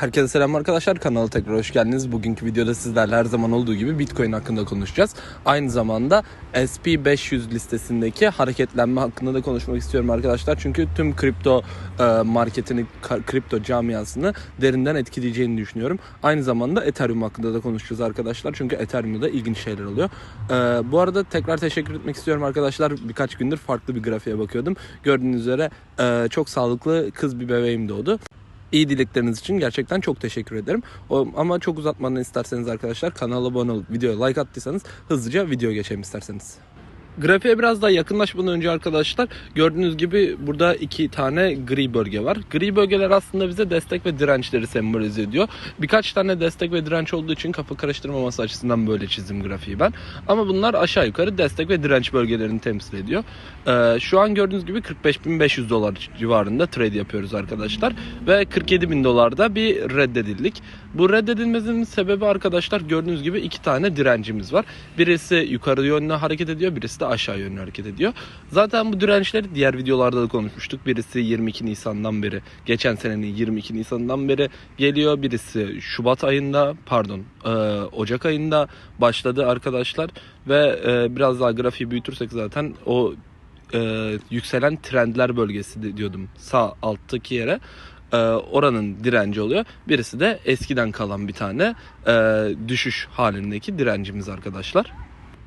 Herkese selam arkadaşlar. Kanala tekrar hoş geldiniz. Bugünkü videoda sizlerle her zaman olduğu gibi Bitcoin hakkında konuşacağız. Aynı zamanda SP500 listesindeki hareketlenme hakkında da konuşmak istiyorum arkadaşlar. Çünkü tüm kripto e, marketini, kripto camiasını derinden etkileyeceğini düşünüyorum. Aynı zamanda Ethereum hakkında da konuşacağız arkadaşlar. Çünkü Ethereum'da ilginç şeyler oluyor. E, bu arada tekrar teşekkür etmek istiyorum arkadaşlar. Birkaç gündür farklı bir grafiğe bakıyordum. Gördüğünüz üzere e, çok sağlıklı kız bir bebeğim doğdu. İyi dilekleriniz için gerçekten çok teşekkür ederim. O, ama çok uzatmadan isterseniz arkadaşlar kanala abone olup videoya like attıysanız hızlıca video geçelim isterseniz. Grafiğe biraz daha yakınlaşmadan önce arkadaşlar gördüğünüz gibi burada iki tane gri bölge var. Gri bölgeler aslında bize destek ve dirençleri sembolize ediyor. Birkaç tane destek ve direnç olduğu için kafa karıştırmaması açısından böyle çizdim grafiği ben. Ama bunlar aşağı yukarı destek ve direnç bölgelerini temsil ediyor. Ee, şu an gördüğünüz gibi 45.500 dolar civarında trade yapıyoruz arkadaşlar. Ve 47.000 dolarda bir reddedildik. Bu reddedilmesinin sebebi arkadaşlar gördüğünüz gibi iki tane direncimiz var. Birisi yukarı yönlü hareket ediyor, birisi de aşağı yönlü hareket ediyor. Zaten bu dirençleri diğer videolarda da konuşmuştuk. Birisi 22 Nisan'dan beri, geçen senenin 22 Nisan'dan beri geliyor. Birisi Şubat ayında, pardon, e, Ocak ayında başladı arkadaşlar. Ve e, biraz daha grafiği büyütürsek zaten o e, yükselen trendler bölgesi diyordum sağ alttaki yere e, oranın direnci oluyor. Birisi de eskiden kalan bir tane e, düşüş halindeki direncimiz arkadaşlar.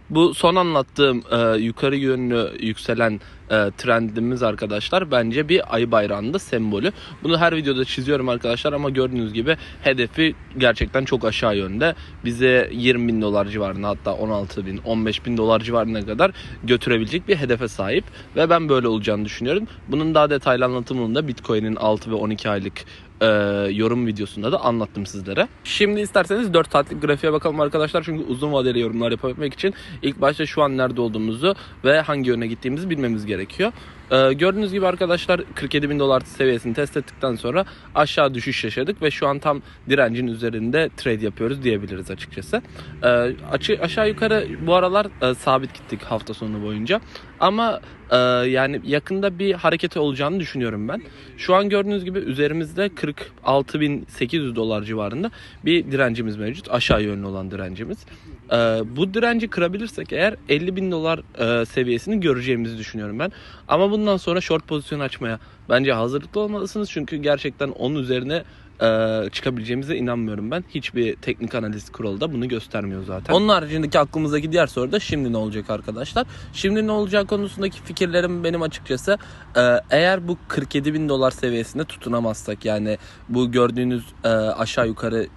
Bu son anlattığım e, yukarı yönlü yükselen e, trendimiz arkadaşlar bence bir ay bayrağında sembolü. Bunu her videoda çiziyorum arkadaşlar ama gördüğünüz gibi hedefi gerçekten çok aşağı yönde. Bize 20 bin dolar civarında hatta 16 bin 15 bin dolar civarına kadar götürebilecek bir hedefe sahip. Ve ben böyle olacağını düşünüyorum. Bunun daha detaylı anlatımını da Bitcoin'in 6 ve 12 aylık e, yorum videosunda da anlattım sizlere. Şimdi isterseniz 4 saatlik grafiğe bakalım arkadaşlar. Çünkü uzun vadeli yorumlar yapabilmek için ilk başta şu an nerede olduğumuzu ve hangi yöne gittiğimizi bilmemiz gerekiyor. E, gördüğünüz gibi arkadaşlar 47 bin dolar seviyesini test ettikten sonra aşağı düşüş yaşadık ve şu an tam direncin üzerinde trade yapıyoruz diyebiliriz açıkçası. E, açı, aşağı yukarı bu aralar e, sabit gittik hafta sonu boyunca. Ama e, yani yakında bir hareketi olacağını düşünüyorum ben. Şu an gördüğünüz gibi üzerimizde 46.800 dolar civarında bir direncimiz mevcut. Aşağı yönlü olan direncimiz. E, bu direnci kırabilirsek eğer 50.000 dolar e, seviyesini göreceğimizi düşünüyorum ben. Ama bundan sonra short pozisyon açmaya bence hazırlıklı olmalısınız. Çünkü gerçekten onun üzerine e, çıkabileceğimize inanmıyorum ben. Hiçbir teknik analiz kuralı da bunu göstermiyor zaten. Onun haricindeki aklımızdaki diğer soru da şimdi ne olacak arkadaşlar? Şimdi ne olacak konusundaki fikirlerim benim açıkçası e, eğer bu 47 bin dolar seviyesinde tutunamazsak yani bu gördüğünüz e, aşağı yukarı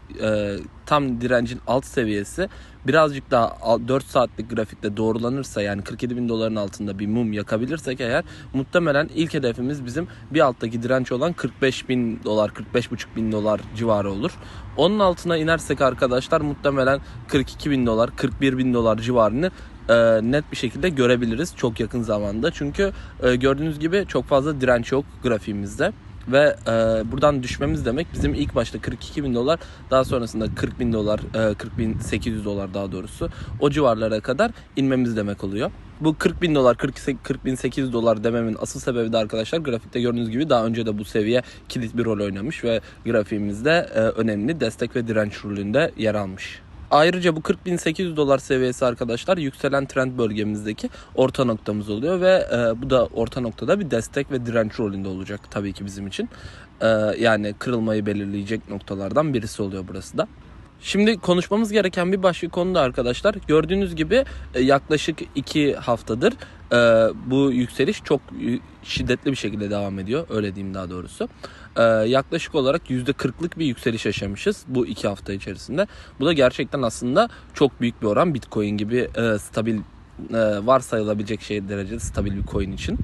tam direncin alt seviyesi birazcık daha 4 saatlik grafikte doğrulanırsa yani 47 bin doların altında bir mum yakabilirsek eğer muhtemelen ilk hedefimiz bizim bir alttaki direnç olan 45 bin dolar 45,5 bin dolar civarı olur. Onun altına inersek arkadaşlar muhtemelen 42 bin dolar 41 bin dolar civarını e, net bir şekilde görebiliriz çok yakın zamanda. Çünkü e, gördüğünüz gibi çok fazla direnç yok grafiğimizde. Ve e, buradan düşmemiz demek bizim ilk başta 42 bin dolar daha sonrasında 40 bin dolar e, 40 bin 800 dolar daha doğrusu o civarlara kadar inmemiz demek oluyor. Bu 40 bin dolar 40, 40 bin 800 dolar dememin asıl sebebi de arkadaşlar grafikte gördüğünüz gibi daha önce de bu seviye kilit bir rol oynamış ve grafiğimizde e, önemli destek ve direnç rolünde yer almış. Ayrıca bu 40.800 dolar seviyesi arkadaşlar yükselen trend bölgemizdeki orta noktamız oluyor ve e, bu da orta noktada bir destek ve direnç rolünde olacak tabii ki bizim için. E, yani kırılmayı belirleyecek noktalardan birisi oluyor burası da. Şimdi konuşmamız gereken bir başka konu da arkadaşlar. Gördüğünüz gibi e, yaklaşık 2 haftadır e, bu yükseliş çok şiddetli bir şekilde devam ediyor. Öyle diyeyim daha doğrusu. E, yaklaşık olarak %40'lık bir yükseliş yaşamışız bu 2 hafta içerisinde. Bu da gerçekten aslında çok büyük bir oran. Bitcoin gibi stabil varsayılabilecek şey derecede stabil bir coin için.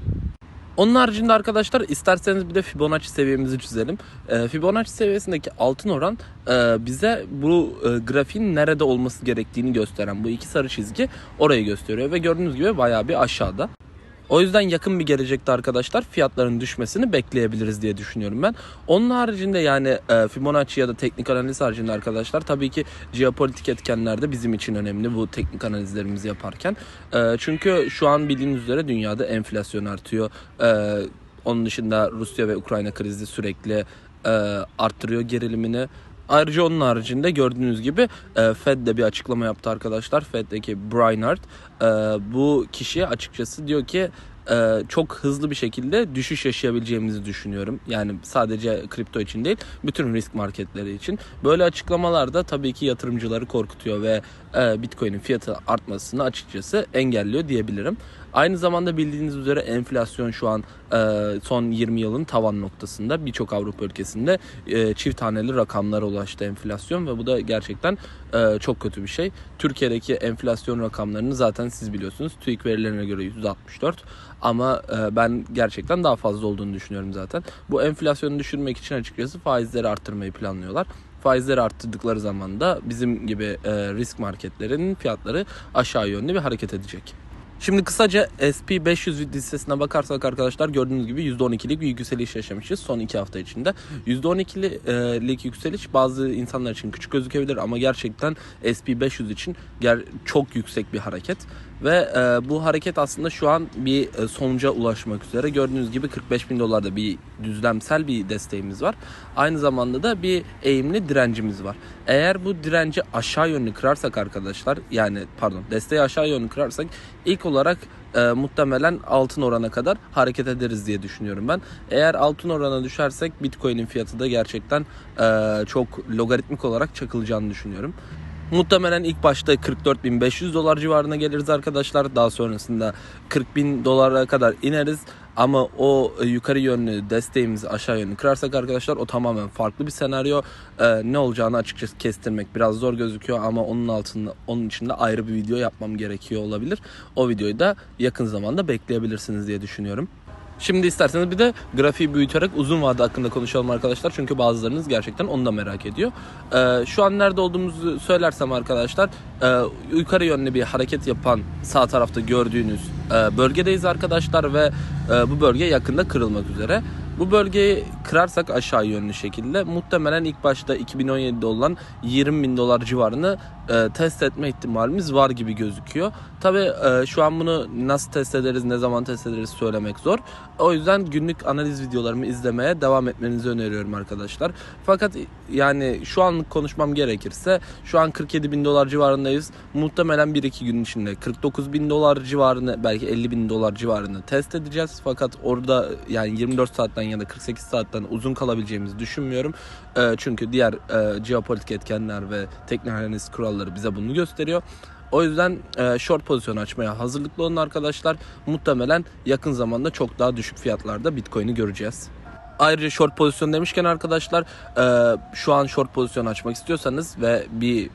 Onun haricinde arkadaşlar isterseniz bir de Fibonacci seviyemizi çizelim. E, Fibonacci seviyesindeki altın oran e, bize bu e, grafiğin nerede olması gerektiğini gösteren bu iki sarı çizgi orayı gösteriyor ve gördüğünüz gibi bayağı bir aşağıda. O yüzden yakın bir gelecekte arkadaşlar fiyatların düşmesini bekleyebiliriz diye düşünüyorum ben. Onun haricinde yani e, Fibonacci ya da teknik analiz haricinde arkadaşlar tabii ki jeopolitik etkenler de bizim için önemli bu teknik analizlerimizi yaparken. E, çünkü şu an bildiğiniz üzere dünyada enflasyon artıyor. E, onun dışında Rusya ve Ukrayna krizi sürekli e, arttırıyor gerilimini. Ayrıca onun haricinde gördüğünüz gibi e, Fed de bir açıklama yaptı arkadaşlar. Fed'deki Brainard e, bu kişi açıkçası diyor ki e, çok hızlı bir şekilde düşüş yaşayabileceğimizi düşünüyorum. Yani sadece kripto için değil, bütün risk marketleri için. Böyle açıklamalar da tabii ki yatırımcıları korkutuyor ve Bitcoin'in fiyatı artmasını açıkçası engelliyor diyebilirim. Aynı zamanda bildiğiniz üzere enflasyon şu an e, son 20 yılın tavan noktasında. Birçok Avrupa ülkesinde e, çift haneli rakamlara ulaştı enflasyon ve bu da gerçekten e, çok kötü bir şey. Türkiye'deki enflasyon rakamlarını zaten siz biliyorsunuz. TÜİK verilerine göre %64 ama e, ben gerçekten daha fazla olduğunu düşünüyorum zaten. Bu enflasyonu düşürmek için açıkçası faizleri arttırmayı planlıyorlar faizleri arttırdıkları zaman da bizim gibi e, risk marketlerinin fiyatları aşağı yönlü bir hareket edecek. Şimdi kısaca SP500 listesine bakarsak arkadaşlar gördüğünüz gibi %12'lik bir yükseliş yaşamışız son 2 hafta içinde. %12'lik yükseliş bazı insanlar için küçük gözükebilir ama gerçekten SP500 için çok yüksek bir hareket. Ve e, bu hareket aslında şu an bir e, sonuca ulaşmak üzere. Gördüğünüz gibi 45 bin dolarda bir düzlemsel bir desteğimiz var. Aynı zamanda da bir eğimli direncimiz var. Eğer bu direnci aşağı yönlü kırarsak arkadaşlar yani pardon desteği aşağı yönlü kırarsak ilk olarak e, muhtemelen altın orana kadar hareket ederiz diye düşünüyorum ben. Eğer altın orana düşersek Bitcoin'in fiyatı da gerçekten e, çok logaritmik olarak çakılacağını düşünüyorum. Muhtemelen ilk başta 44.500 dolar civarına geliriz arkadaşlar. Daha sonrasında 40.000 dolara kadar ineriz. Ama o e, yukarı yönlü desteğimizi aşağı yönlü kırarsak arkadaşlar o tamamen farklı bir senaryo. Ee, ne olacağını açıkçası kestirmek biraz zor gözüküyor ama onun altında onun içinde ayrı bir video yapmam gerekiyor olabilir. O videoyu da yakın zamanda bekleyebilirsiniz diye düşünüyorum. Şimdi isterseniz bir de grafiği büyüterek uzun vade hakkında konuşalım arkadaşlar. Çünkü bazılarınız gerçekten onu da merak ediyor. Ee, şu an nerede olduğumuzu söylersem arkadaşlar e, yukarı yönlü bir hareket yapan sağ tarafta gördüğünüz e, bölgedeyiz arkadaşlar ve e, bu bölge yakında kırılmak üzere. Bu bölgeyi kırarsak aşağı yönlü şekilde muhtemelen ilk başta 2017'de olan 20 bin dolar civarını e, test etme ihtimalimiz var gibi gözüküyor. Tabi e, şu an bunu nasıl test ederiz, ne zaman test ederiz söylemek zor. O yüzden günlük analiz videolarımı izlemeye devam etmenizi öneriyorum arkadaşlar. Fakat yani şu anlık konuşmam gerekirse şu an 47 bin dolar civarındayız. Muhtemelen 1-2 gün içinde 49 bin dolar civarını belki 50 bin dolar civarını test edeceğiz. Fakat orada yani 24 saatten ya da 48 saatten uzun kalabileceğimizi düşünmüyorum. E, çünkü diğer e, jeopolitik etkenler ve teknik analiz kuralları bize bunu gösteriyor. O yüzden e, short pozisyon açmaya hazırlıklı olun arkadaşlar. Muhtemelen yakın zamanda çok daha düşük fiyatlarda Bitcoin'i göreceğiz. Ayrıca short pozisyon demişken arkadaşlar e, şu an short pozisyon açmak istiyorsanız ve bir e,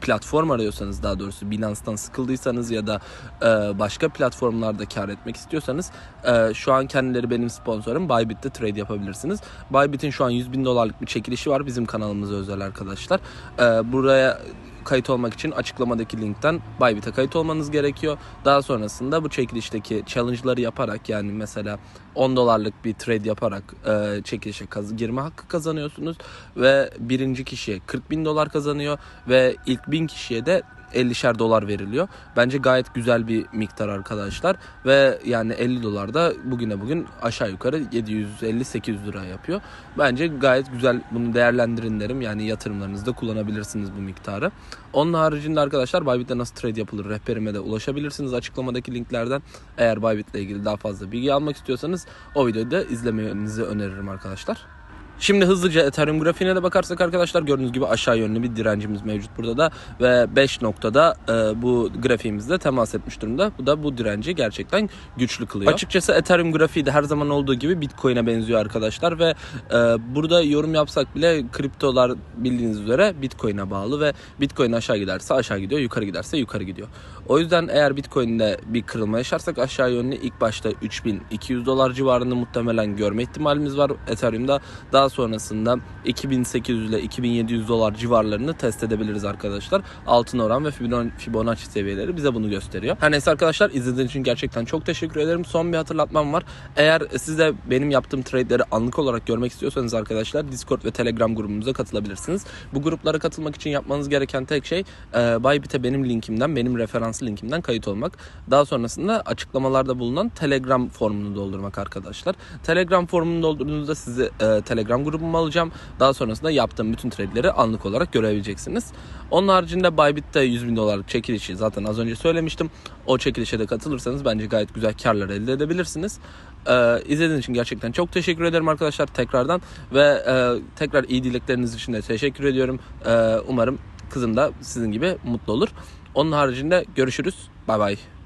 platform arıyorsanız daha doğrusu Binance'tan sıkıldıysanız ya da e, başka platformlarda kar etmek istiyorsanız e, şu an kendileri benim sponsorum Bybit'te trade yapabilirsiniz. Bybit'in şu an 100 bin dolarlık bir çekilişi var bizim kanalımıza özel arkadaşlar. E, buraya kayıt olmak için açıklamadaki linkten Bybit'e kayıt olmanız gerekiyor. Daha sonrasında bu çekilişteki challenge'ları yaparak yani mesela 10 dolarlık bir trade yaparak e, çekilişe kaz- girme hakkı kazanıyorsunuz ve birinci kişiye 40 bin dolar kazanıyor ve ilk bin kişiye de 50'şer dolar veriliyor. Bence gayet güzel bir miktar arkadaşlar. Ve yani 50 dolar da bugüne bugün aşağı yukarı 750-800 lira yapıyor. Bence gayet güzel bunu değerlendirin derim. Yani yatırımlarınızda kullanabilirsiniz bu miktarı. Onun haricinde arkadaşlar Bybit'te nasıl trade yapılır rehberime de ulaşabilirsiniz açıklamadaki linklerden. Eğer Bybit ile ilgili daha fazla bilgi almak istiyorsanız o videoyu da izlemenizi öneririm arkadaşlar. Şimdi hızlıca Ethereum grafiğine de bakarsak arkadaşlar gördüğünüz gibi aşağı yönlü bir direncimiz mevcut burada da ve 5 noktada e, bu grafiğimizde temas etmiş durumda. Bu da bu direnci gerçekten güçlü kılıyor. Açıkçası Ethereum grafiği de her zaman olduğu gibi Bitcoin'e benziyor arkadaşlar ve e, burada yorum yapsak bile kriptolar bildiğiniz üzere Bitcoin'e bağlı ve Bitcoin aşağı giderse aşağı gidiyor, yukarı giderse yukarı gidiyor. O yüzden eğer Bitcoin'de bir kırılma yaşarsak aşağı yönlü ilk başta 3200 dolar civarında muhtemelen görme ihtimalimiz var Ethereum'da. Daha sonrasında 2800 ile 2700 dolar civarlarını test edebiliriz arkadaşlar. Altın oran ve Fibonacci seviyeleri bize bunu gösteriyor. Her neyse arkadaşlar izlediğiniz için gerçekten çok teşekkür ederim. Son bir hatırlatmam var. Eğer siz de benim yaptığım trade'leri anlık olarak görmek istiyorsanız arkadaşlar Discord ve Telegram grubumuza katılabilirsiniz. Bu gruplara katılmak için yapmanız gereken tek şey e, Bybit'e benim linkimden, benim referans linkimden kayıt olmak. Daha sonrasında açıklamalarda bulunan Telegram formunu doldurmak arkadaşlar. Telegram formunu doldurduğunuzda sizi e, Telegram Telegram grubuma alacağım. Daha sonrasında yaptığım bütün trade'leri anlık olarak görebileceksiniz. Onun haricinde Bybit'te 100 bin dolarlık çekilişi zaten az önce söylemiştim. O çekilişe de katılırsanız bence gayet güzel karlar elde edebilirsiniz. Ee, izlediğiniz için gerçekten çok teşekkür ederim arkadaşlar tekrardan ve e, tekrar iyi dilekleriniz için de teşekkür ediyorum. Ee, umarım kızım da sizin gibi mutlu olur. Onun haricinde görüşürüz. Bay bay.